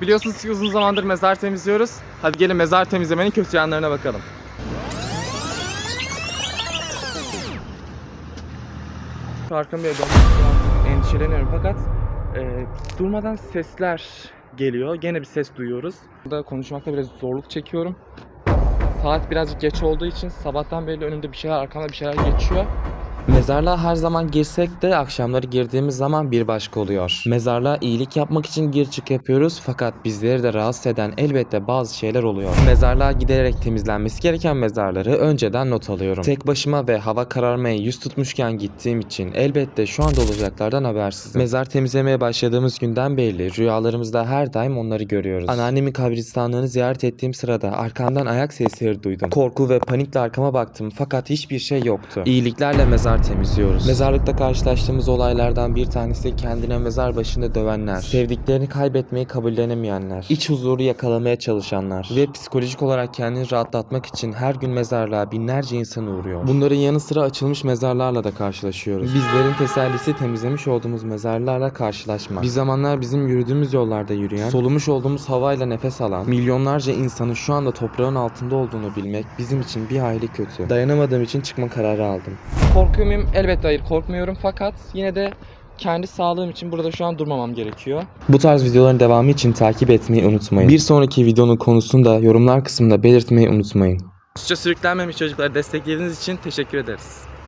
Biliyorsunuz ki uzun zamandır mezar temizliyoruz. Hadi gelin mezar temizlemenin kötü yanlarına bakalım. Arkamı bir endişeleniyorum fakat e, durmadan sesler geliyor. Gene bir ses duyuyoruz. Burada konuşmakta biraz zorluk çekiyorum. Saat birazcık geç olduğu için sabahtan beri önümde bir şeyler, arkamda bir şeyler geçiyor. Mezarlığa her zaman girsek de akşamları girdiğimiz zaman bir başka oluyor. Mezarlığa iyilik yapmak için gir çık yapıyoruz fakat bizleri de rahatsız eden elbette bazı şeyler oluyor. Mezarlığa giderek temizlenmesi gereken mezarları önceden not alıyorum. Tek başıma ve hava kararmaya yüz tutmuşken gittiğim için elbette şu anda olacaklardan habersizim. Mezar temizlemeye başladığımız günden beri rüyalarımızda her daim onları görüyoruz. Anneannemin kabristanlığını ziyaret ettiğim sırada arkamdan ayak sesleri duydum. Korku ve panikle arkama baktım fakat hiçbir şey yoktu. İyiliklerle mezar temizliyoruz. Mezarlıkta karşılaştığımız olaylardan bir tanesi kendine mezar başında dövenler, sevdiklerini kaybetmeyi kabullenemeyenler, iç huzuru yakalamaya çalışanlar ve psikolojik olarak kendini rahatlatmak için her gün mezarlığa binlerce insan uğruyor. Bunların yanı sıra açılmış mezarlarla da karşılaşıyoruz. Bizlerin tesellisi temizlemiş olduğumuz mezarlarla karşılaşmak. Bir zamanlar bizim yürüdüğümüz yollarda yürüyen, solumuş olduğumuz havayla nefes alan, milyonlarca insanın şu anda toprağın altında olduğunu bilmek bizim için bir hayli kötü. Dayanamadığım için çıkma kararı aldım. Korkuyor muyum? Elbette hayır korkmuyorum fakat yine de kendi sağlığım için burada şu an durmamam gerekiyor. Bu tarz videoların devamı için takip etmeyi unutmayın. Bir sonraki videonun konusunu da yorumlar kısmında belirtmeyi unutmayın. Suça sürüklenmemiş çocukları desteklediğiniz için teşekkür ederiz.